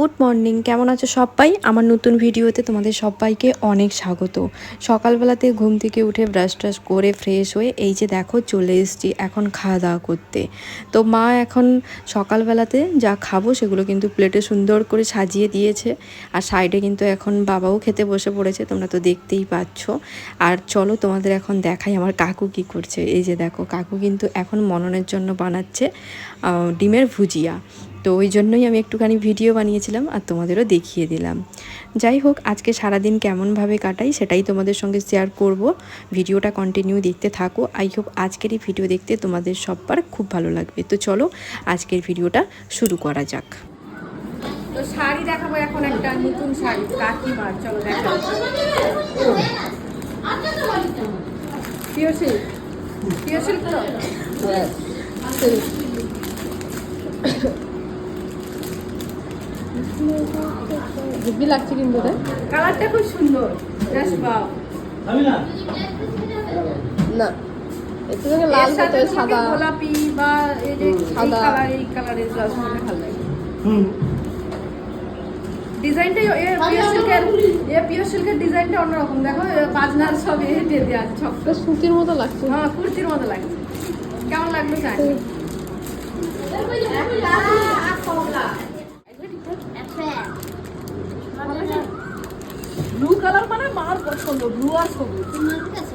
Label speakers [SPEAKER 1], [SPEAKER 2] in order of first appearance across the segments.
[SPEAKER 1] Good morning. কেমন আছো সবাই? আমার নতুন ভিডিওতে তোমাদের সবাইকে অনেক স্বাগত। সকালবেলাতে ঘুম থেকে উঠে ব্রাশ ট্রাশ করে ফ্রেশ হয়ে এই যে দেখো চলে এসেছি এখন খাওয়া দাওয়া করতে। তো মা এখন সকালবেলাতে যা খাব সেগুলো কিন্তু প্লেটে সুন্দর করে সাজিয়ে দিয়েছে। আর সাইডে কিন্তু এখন বাবাও খেতে বসে পড়েছে, তোমরা তো দেখতেই পাচ্ছ। আর চলো তোমাদের এখন দেখাই আমার কাকু কি করছে। এই যে দেখো, কাকু কিন্তু এখন মননের জন্য বানাচ্ছে ডিমের ভুজিয়া। তো ওই জন্যই আমি একটুখানি ভিডিও বানিয়েছিলাম আর তোমাদেরও দেখিয়ে দিলাম। যাই হোক আজকে সারাদিন কেমনভাবে কাটাই সেটাই তোমাদের সঙ্গে শেয়ার করব। ভিডিওটা কন্টিনিউ দেখতে থাকো। আই হোপ আজকের এই ভিডিও দেখতে তোমাদের সবার খুব ভালো লাগবে। তো চলো আজকের ভিডিওটা শুরু করা যাক।
[SPEAKER 2] তো শাড়ি দেখাবো এখন একটা নতুন শাড়ি কাকিমার। চলো দেখাবো তো সিল্ক হেভি লাগছে কিন্তু রে কালারটা খুব সুন্দর
[SPEAKER 3] না একটু লাল
[SPEAKER 2] সাথে
[SPEAKER 3] সাদা
[SPEAKER 2] গোলাপি বা এই যে
[SPEAKER 3] সাদা।
[SPEAKER 2] কালার এই কালারের ভালো লাগে ডিজাইনটা এর পিওর সিল্কের এর পিওর সিল্কের ডিজাইনটা অন্যরকম দেখো বাজনার সব এ দিয়ে দেওয়া আছে
[SPEAKER 3] সুতির মতো লাগছে
[SPEAKER 2] হ্যাঁ কুর্তির মতো লাগছে কেমন লাগল জানি ব্লু কালার মানে মার পছন্দ ব্লু আর সবুজ।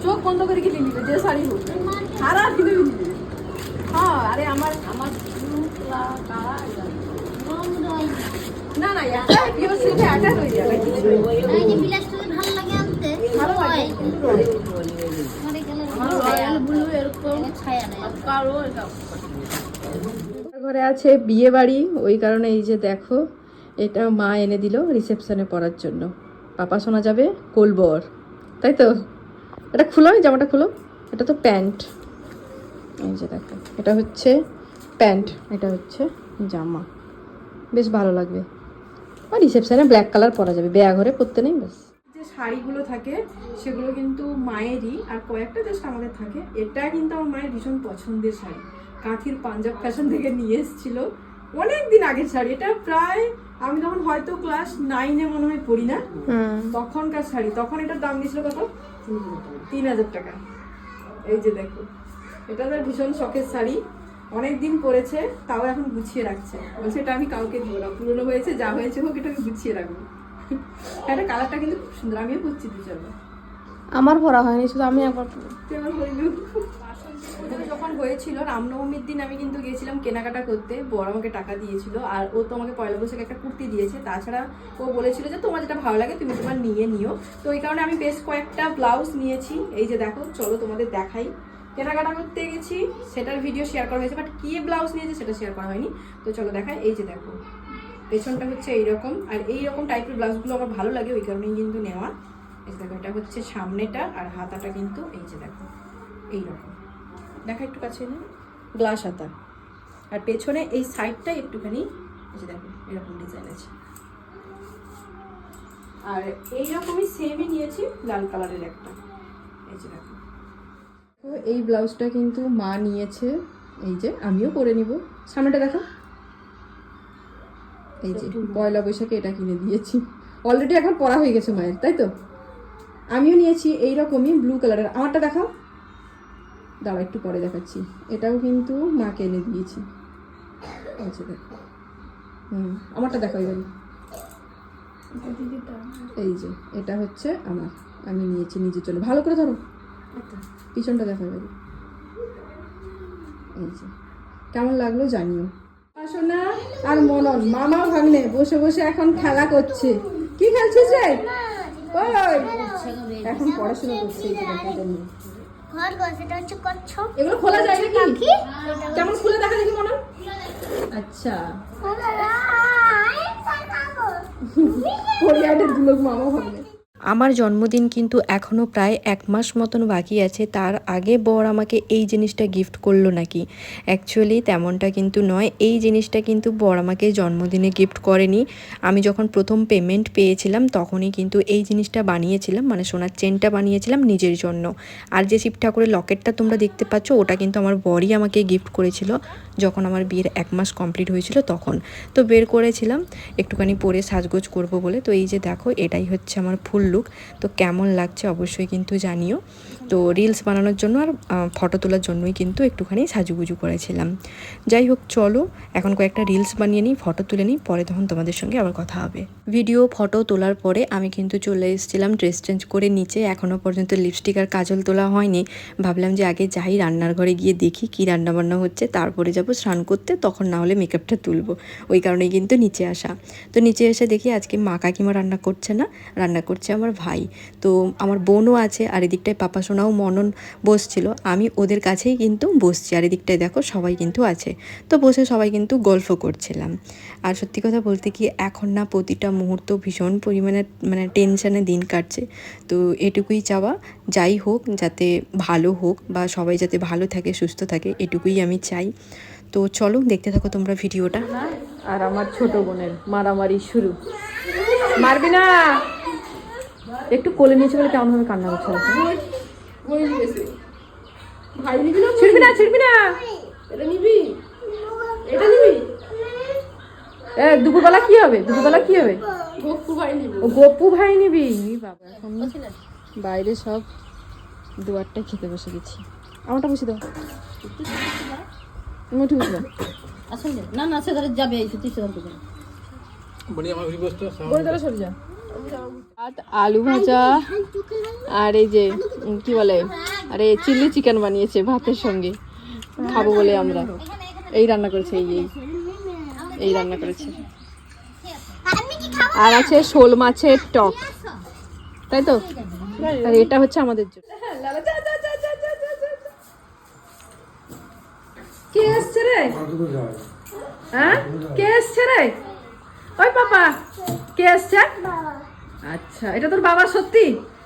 [SPEAKER 2] চোখ বন্ধ করে কিনে নিবে? যে শাড়ি হোক। খারাপ কিনে নিবে। হ্যাঁ আরে আমার আমার ব্লু কালার না না এটা পিওর সিল্কে এটা হয়ে যাবে কিছু। ভালো লাগে।
[SPEAKER 1] ঘরে আছে বিয়ে বাড়ি ওই কারণে এই যে দেখো। এটা মা এনে দিল রিসেপশনে পরার জন্য। পাপা শোনা যাবে কোলবর তাই তো? এটা খুলো জামাটা খুলো। এটা তো প্যান্ট। এই যে দেখো, এটা হচ্ছে প্যান্ট, এটা হচ্ছে জামা। বেশ ভালো লাগবে। আর রিসেপশনে ব্ল্যাক কালার পরা যাবে, বেয়া ঘরে পরতে নেই বেশ
[SPEAKER 2] যে শাড়িগুলো থাকে, সেগুলো কিন্তু মায়েরই, আর কয়েকটা জাস্ট আমাদের থাকে। এটা কিন্তু আমার মায়ের ভীষণ পছন্দের শাড়ি। কাঁথির পাঞ্জাব ফ্যাশন থেকে নিয়ে এসেছিল অনেক দিন আগের শাড়ি। এটা প্রায় আমি তখন হয়তো ক্লাস নাইনে মনে হয় পড়ি না। তখনকার শাড়ি তখন এটার দাম দিয়েছিল কত? তিন হাজার টাকা। এই যে দেখো এটা তার ভীষণ শখের শাড়ি। অনেক দিন পরেছে তাও এখন গুছিয়ে রাখছে। বলছে এটা আমি কাউকে দিব না পুরনো হয়েছে যা হয়েছে হোক এটা আমি গুছিয়ে রাখব। এটা কালারটা কিন্তু খুব সুন্দর আমিও পরছি দু
[SPEAKER 3] আমার পরা হয়নি শুধু আমি একবার।
[SPEAKER 2] তুই আমার হয়েছিল রামনবমীর দিন আমি কিন্তু গেছিলাম কেনাকাটা করতে। বড় আমাকে টাকা দিয়েছিল আর ও তো আমাকে পয়লা বৈশাখে একটা কুর্তি দিয়েছে। তাছাড়া ও বলেছিল যে, তোমার যেটা ভালো লাগে তুমি তোমার নিয়ে নিও। তো এই কারণে আমি বেশ কয়েকটা ব্লাউজ নিয়েছি। এই যে দেখো, চলো তোমাদের দেখাই। কেনাকাটা করতে গেছি, সেটার ভিডিও শেয়ার করা হয়েছে বাট কি ব্লাউজ নিয়েছে সেটা শেয়ার করা হয়নি। তো চলো দেখাই, এই যে দেখো। পেছনটা হচ্ছে এইরকম। আর এই রকম টাইপের ব্লাউজগুলো আমার ভালো লাগে, ওই কারণেই কিন্তু নেওয়া। এই দেখো, এটা হচ্ছে সামনেটা আর হাতাটা কিন্তু এই যে দেখো, এইরকম। দেখা একটু কাছে না গ্লাস হাতা। আর পেছনে এই সাইডটা একটুখানি যে দেখো এরকম ডিজাইন আছে। আর এইরকমই সেমই নিয়েছি লাল কালারের একটা। এই যে দেখো এই ব্লাউজটা কিন্তু মা নিয়েছে। এই যে আমিও করে নিব। সামনেটা দেখো। এই যে পয়লা বৈশাখে এটা কিনে দিয়েছি। অলরেডি এখন পরা হয়ে গেছে মায়ের তাই তো? আমিও নিয়েছি এই রকমই ব্লু কালারের আমারটা দেখাও। দাঁড়া একটু পরে দেখাচ্ছি এটাও কিন্তু মাকে এনে দিয়েছি আচ্ছা দেখো হুম আমারটা দেখাও এবারে এই যে এটা হচ্ছে আমার আমি নিয়েছি নিজের জন্য ভালো করে ধরো পিছনটা দেখো এবারে এই যে কেমন লাগল জানিও সোনা আর মনন মামা ভাগ্নে বসে বসে এখন খেলা করছে কি খেলছিস রে ওই এখন পড়াশোনা করছে এই দেখো এটা নিয়ে। এগুলো খোলা যায় নাকি কেমন খুলে দেখা দেখি মনে আচ্ছা। দুলোক মামা ভাগ্নে
[SPEAKER 1] আমার জন্মদিন কিন্তু এখনও প্রায় এক মাস মতন বাকি আছে, তার আগে বর আমাকে এই জিনিসটা গিফট করল নাকি? অ্যাকচুয়ালি তেমনটা কিন্তু নয়, এই জিনিসটা কিন্তু বর আমাকে জন্মদিনে গিফট করেনি। আমি যখন প্রথম পেমেন্ট পেয়েছিলাম তখনই কিন্তু এই জিনিসটা বানিয়েছিলাম মানে সোনার চেনটা বানিয়েছিলাম নিজের জন্য। আর যে শিব ঠাকুরের লকেটটা তোমরা দেখতে পাচ্ছ, ওটা কিন্তু আমার বরই আমাকে গিফট করেছিল, যখন আমার বিয়ের এক মাস কমপ্লিট হয়েছিল তখন। তো বের করেছিলাম, একটুখানি পরে সাজগোজ করব বলে। তো এই যে দেখো, এটাই হচ্ছে আমার ফুল লুক তো কেমন লাগছে অবশ্যই কিন্তু জানিও। তো রিলস বানানোর জন্য আর ফটো তোলার জন্যই কিন্তু একটুখানি সাজুগুজু করেছিলাম। যাই হোক, চলো, এখন কয়েকটা রিলস বানিয়ে নিই ফটো তুলে নিই, পরে তখন তোমাদের সঙ্গে আবার কথা হবে। ভিডিও ফটো তোলার পরে আমি কিন্তু চলে এসেছিলাম ড্রেস চেঞ্জ করে নিচে এখনও পর্যন্ত লিপস্টিক আর কাজল তোলা হয়নি। ভাবলাম যে আগে যাই রান্নার ঘরে গিয়ে দেখি কী রান্নাবান্না হচ্ছে, তারপরে যাব স্নান করতে, তখন না হলে মেকআপটা তুলবো। ওই কারণেই কিন্তু নিচে আসা। তো নিচে এসে দেখি আজকে মা কাকিমা রান্না করছে না, রান্না করছে আমার ভাই। তো আমার বোনও আছে আর এদিকটায় পাপা সোনাও মনন বসছিল। আমি ওদের কাছেই কিন্তু বসছি। আর এদিকটায় দেখো সবাই কিন্তু আছে। তো বসে সবাই কিন্তু গল্প করছিলাম। আর সত্যি কথা বলতে কি, এখন না প্রতিটা মুহূর্ত ভীষণ পরিমাণে মানে টেনশানে দিন কাটছে। তো এটুকুই চাওয়া, যাই হোক, যাতে ভালো হোক বা সবাই যাতে ভালো থাকে, সুস্থ থাকে, এটুকুই আমি চাই। তো চলো দেখতে থাকো তোমরা ভিডিওটা।
[SPEAKER 2] আর আমার ছোট বোনের মারামারি শুরু। মারবি না! একটু কোলে নিয়েছে বলে কেমন ভাবে কান্না করছে।
[SPEAKER 3] ভাই নিবি না
[SPEAKER 2] ছিড়বি না ছিড়বি না।
[SPEAKER 3] এটা নিবি? এটা নিবি
[SPEAKER 2] এ দুপুরবেলা কি হবে? দুপুরবেলা কি হবে?
[SPEAKER 3] গপ্পু ভাই নিবি।
[SPEAKER 2] গপ্পু ভাই নিবি? বাবা এখন বাইরে সব দুয়ারটা খেতে বসে গেছি। আমারটা বসে দাও। মুঠি বসে দাও।
[SPEAKER 4] না না সে ধরে যাবে এই সত্যি সে
[SPEAKER 2] বলে দাও সরে যা। আলু ভাজা, আর এই যে, কি বলে, আরে চিলি চিকেন বানিয়েছে ভাতের সঙ্গে। খাব বলে আমরা। এই রান্না করেছে এই এই রান্না করেছে। আর আছে শোল মাছের টক। তাই তো? আর এটা হচ্ছে আমাদের জন্য। কে এসছে রে? হ্যাঁ? কে এসছে রে? ওই পাপা। কে এসছে? আচ্ছা এটা তোর বাবা সত্যি?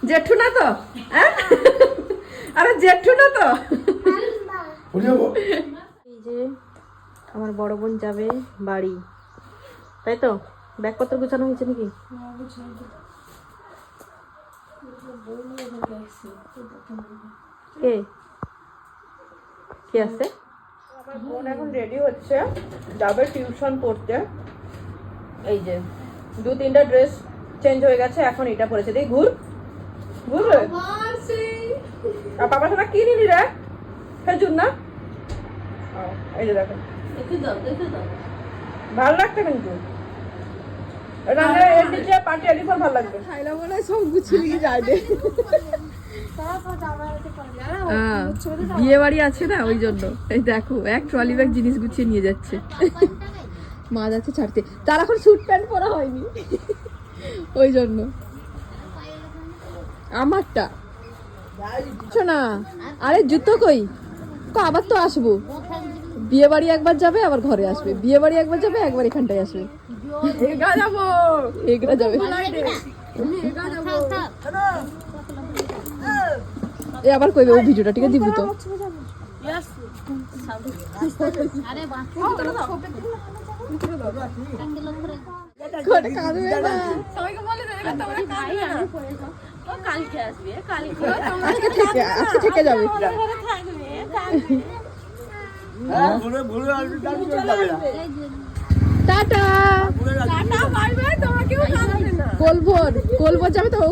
[SPEAKER 2] জেঠু না তো? হ্যাঁ? আরে জেঠু না তো? এই যে আমার বড় বোন যাবে বাড়ি। তাই তো? ব্যাগপত্র গুছানো হয়েছে নাকি? কে? কে আছে? আমার বোন এখন রেডি হচ্ছে যাবে টিউশন পড়তে। এই যে দু তিনটা ড্রেস চেঞ্জ হয়ে গেছে এখন এটা পরেছে। দেখ ঘুর। ঘুর আর বাবা সোনা কি নিলি রে? খেজুর না? এই যে দেখো। ভালো লাগছে কিন্তু। এর নিচে ভালো লাগবে।
[SPEAKER 3] মনে সব গুছিয়ে নিয়ে যায় রে
[SPEAKER 2] বিয়ে বাড়ি আছে না ওই জন্য। এই দেখো এক ট্রলি ব্যাগ জিনিস গুছিয়ে নিয়ে যাচ্ছে। মা যাচ্ছে ছাড়তে। তার এখন স্যুট প্যান্ট পরা হয়নি। ওই জন্য আমারটা। শোনা আরে জুতো কই? আবার তো আসব। বিয়ে বাড়ি একবার যাবে আবার ঘরে আসবে। বিয়ে বাড়ি একবার যাবে একবার এখানটায় আসবে। যাব। এগরা যাবে। এ আবার কইবে ও ভিডিওটা ঠিক আছে দিবি তো।
[SPEAKER 4] আরে বাহ
[SPEAKER 2] ঘরে
[SPEAKER 4] কালকে আসবে কালকে
[SPEAKER 2] আজকে থেকে আজকে থেকে যাবে। টাটা। কোলভোর কোলভোর যাবে তো?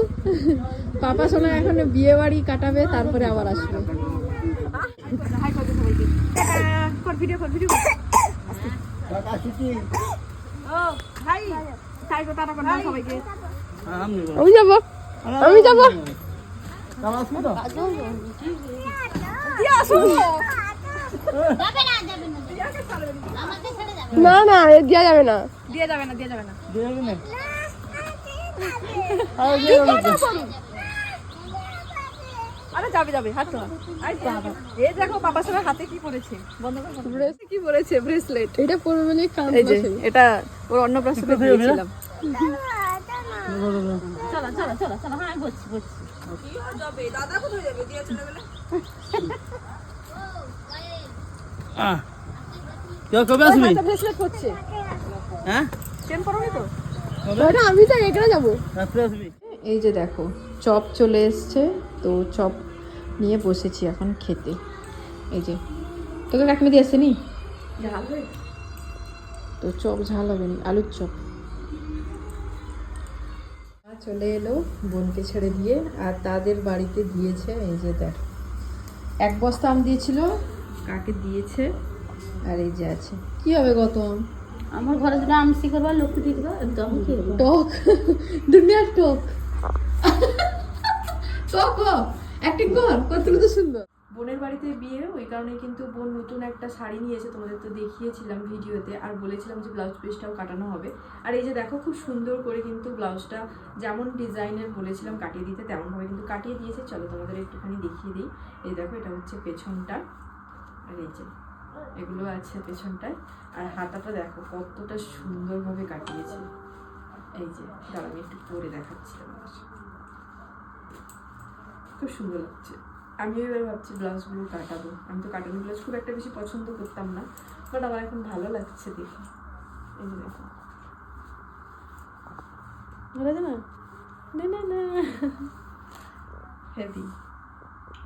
[SPEAKER 2] পাপা শোনা এখন বিয়ে বাড়ি কাটাবে তারপরে আবার আসবে। আমি যাব। আমি যাব।
[SPEAKER 4] না না ছেড়ে যাবে
[SPEAKER 3] না। না দেওয়া যাবে না
[SPEAKER 2] দিয়ে যাবে না। দিয়ে যাবে না। আরে যাবে যাবে হাত তো আই বাবা এই দেখো হাতে কি পড়েছে বন্ধ করে। কি পড়েছে ব্রেসলেট
[SPEAKER 3] এটা কান
[SPEAKER 2] এই যে এটা ওর অন্নপ্রাশনে দিয়েছিলাম। চলো
[SPEAKER 4] চলো চলো চলো চলো হ্যাঁ আমি বসছি বসছি
[SPEAKER 5] আহ কেউ কবে আসবি?
[SPEAKER 3] হাতটা ব্রেসলেট করছে
[SPEAKER 5] হ্যাঁ?
[SPEAKER 2] চেন তো?
[SPEAKER 3] ওটা আমি তো এখানে যাব।
[SPEAKER 5] রাত্রে আসবি।
[SPEAKER 1] এই যে দেখো চপ চলে এসছে। তো চপ নিয়ে বসেছি এখন খেতে। এই যে তোকে কাকিমা দিয়ে আসেনি? তো চপ ঝাল হবে নি আলুর চপ। চলে এলো বোনকে ছেড়ে দিয়ে আর তাদের বাড়িতে দিয়েছে এই যে দেখ। এক বস্তা আম দিয়েছিল কাকে দিয়েছে আর এই যে আছে। কি হবে গত আম
[SPEAKER 4] আমার ঘরে যদি করবার লক্ষ্য দিয়ে দেবো একদম কি
[SPEAKER 1] টক। দুনিয়ার টক। অ্যাক্টিং কর কতগুলো তো সুন্দর।
[SPEAKER 2] বোনের বাড়িতে বিয়ে ওই কারণে কিন্তু বোন নতুন একটা শাড়ি নিয়েছে তোমাদের তো দেখিয়েছিলাম ভিডিওতে আর বলেছিলাম যে ব্লাউজ পিসটাও কাটানো হবে। আর এই যে দেখো খুব সুন্দর করে কিন্তু ব্লাউজটা যেমন ডিজাইনের বলেছিলাম কাটিয়ে দিতে তেমনভাবে কিন্তু কাটিয়ে দিয়েছে। চলো তোমাদের একটুখানি দেখিয়ে দিই। এই দেখো এটা হচ্ছে পেছনটা। আর এই যে এগুলো আছে পেছনটায়। আর হাতাটা দেখো কতটা সুন্দরভাবে কাটিয়েছে। এই যে দাঁড়া আমি একটু পরে দেখাচ্ছি তোমাদের। খুব সুন্দর লাগছে। আমিও এবার ভাবছি ব্লাউজগুলো কাটাবো। আমি তো কাটানো ব্লাউজ খুব একটা বেশি পছন্দ করতাম না বাট আমার এখন ভালো লাগছে দেখে। এই দেখো। না না না। হেভি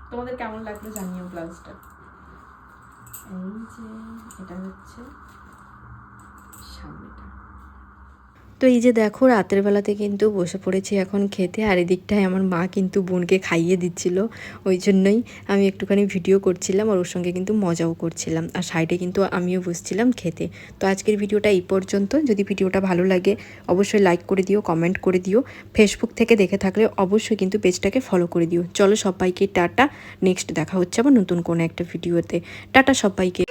[SPEAKER 2] তোমাদের কেমন লাগল জানিও ব্লাউজটা? এই যে, এটা হচ্ছে সামনেটা।
[SPEAKER 1] তো এই যে দেখো, রাতের বেলাতে কিন্তু বসে পড়েছি এখন খেতে, আর এদিকটায় আমার মা কিন্তু বোনকে খাইয়ে দিচ্ছিল, ওই জন্যই আমি একটুখানি ভিডিও করছিলাম আর ওর সঙ্গে কিন্তু মজাও করছিলাম, আর সাইডে কিন্তু আমিও বসছিলাম খেতে। তো আজকের ভিডিওটা এই পর্যন্ত, যদি ভিডিওটা ভালো লাগে অবশ্যই লাইক করে দিও কমেন্ট করে দিও ফেসবুক থেকে দেখে থাকলে অবশ্যই কিন্তু পেজটাকে ফলো করে দিও। চলো সবাইকে টাটা নেক্সট দেখা হচ্ছে আবার নতুন কোনো একটা ভিডিওতে। টাটা সবাইকে।